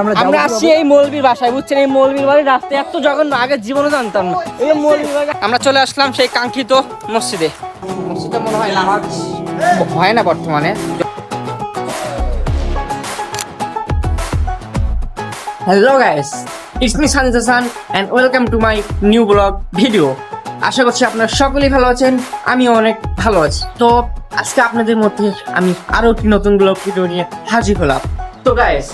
আমরা আমরা আসছি এই মৌলবীর বাসায় বুঝছেন? এই মৌলবীর বাড়ির রাস্তায় এত জঘন্য আগে জীবনে জানতাম না। এই মৌলবীর আমরা চলে আসলাম সেই কাঙ্ক্ষিত মসজিদে। মসজিদটা মনে হয় নামাজ হয় না বর্তমানে। Hello guys it's me Sanid Hasan and welcome to my new vlog video আশা করছি আপনারা সকলেই ভালো আছেন আমি অনেক ভালো আছি। তো আজকে আপনাদের মধ্যে আমি আরও একটি নতুন ব্লগ ভিডিও নিয়ে হাজির হলাম। তো গাইস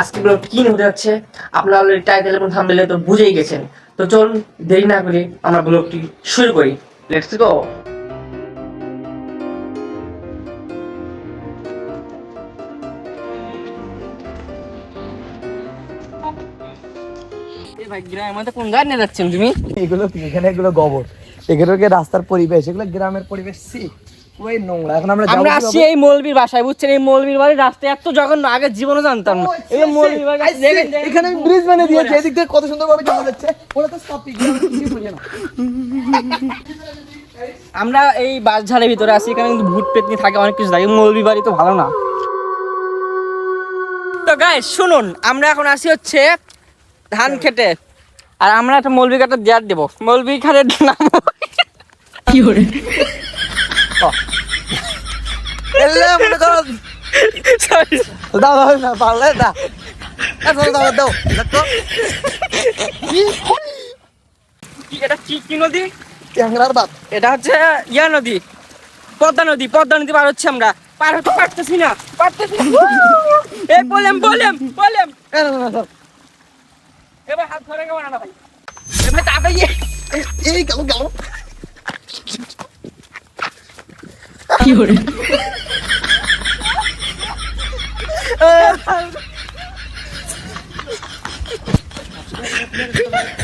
আজকে ব্লগ কি হতে যাচ্ছে? আপনারা অলরেডি টাইটেল এবং থাম্বনেলে তো বুঝেই গেছেন। তো চলুন, দেরি না করে আমরা ব্লগটি শুরু করি। লেটস গো কোন গাড়ি যাচ্ছেন তুমি? এগুলো কি? এখানে এগুলো গোবর। এগুলোকে রাস্তার পরিবেশ এগুলো গ্রামের পরিবেশ সি ওই নোংরা। এখন আমরা আমরা আসছি এই মৌলবীর বাসায় বুঝছেন? এই মৌলবীর বাড়ির রাস্তায় এত জঘন্য আগে জীবনে জানতাম না। এই মৌলবীর বাড়ির আই see, দেখেন, দেখেন, এখানে ব্রিজ বানিয়ে দিয়েছে এদিক থেকে কত সুন্দর ভাবে যাচ্ছে। ওরা তো সব পিক কিছুই বুঝে না। আমরা এই বাসঝাড়ের ভিতরে আছি এখানে কিন্তু ভূত পেতনি থাকে অনেক কিছু থাকে। মৌলবী বাড়ি তো ভালো না। তো গাইস শুনুন আমরা এখন আসি হচ্ছে ধান খেতে আর আমরা একটা মৌলবী কাটা দেয়ার দেবো। মৌলবী খাটের নাম। কি করে এলে মনে করো দাও দাও না পারলে দা দাও দাও দাও এটা কি কি নদী? ট্যাংরার বাপ এটা হচ্ছে ইয়া নদী। পদ্মা নদী। পদ্মা নদী পার হচ্ছে আমরা। পার হতে পারতেছি না। পারতেছি না। এ বলেম বলেম বলেম। গেল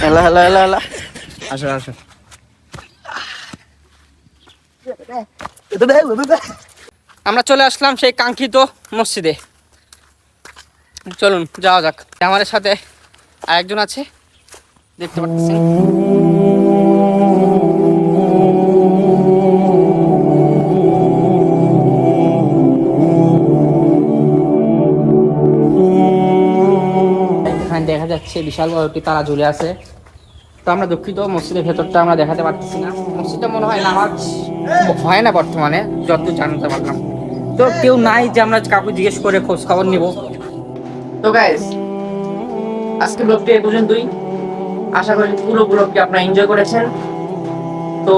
হ্যালো হ্যালো হ্যালো হ্যালো আসো আসো। আমরা চলে আসলাম সেই কাঙ্ক্ষিত মসজিদে। চলুন যাওয়া যাক। আমাদের সাথে আরেকজন আছে? দেখতে পাচ্ছেন দেখা যাচ্ছে বিশাল বড় একটি তারা ঝুলে আছে। তো আমরা দুঃখিত, মসজিদের ভেতরটা আমরা দেখাতে পারতেছি না। মসজিদটা মনে হয় নামাজ হয় না বর্তমানে যত জানতে পারলাম তো কেউ নাই যে আমরা কাউকে জিজ্ঞেস করে খোঁজ খবর নিব। তো গাইস আজকে ব্লগটি এই পর্যন্তই আশা করি পুরো ব্লগটি আপনারা এনজয় করেছেন। তো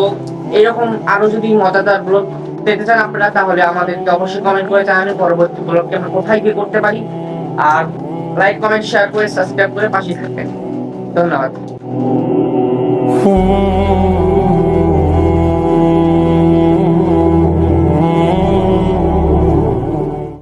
এরকম আরও যদি মজাদার ব্লগ পেতে চান আপনারা, তাহলে আমাদেরকে অবশ্যই কমেন্ট করে জানাবেন পরবর্তী ব্লগটি আমরা কোথায় গিয়ে করতে পারি। আর লাইক কমেন্ট শেয়ার করে সাবস্ক্রাইব করে পাশে থাকবেন। ধন্যবাদ।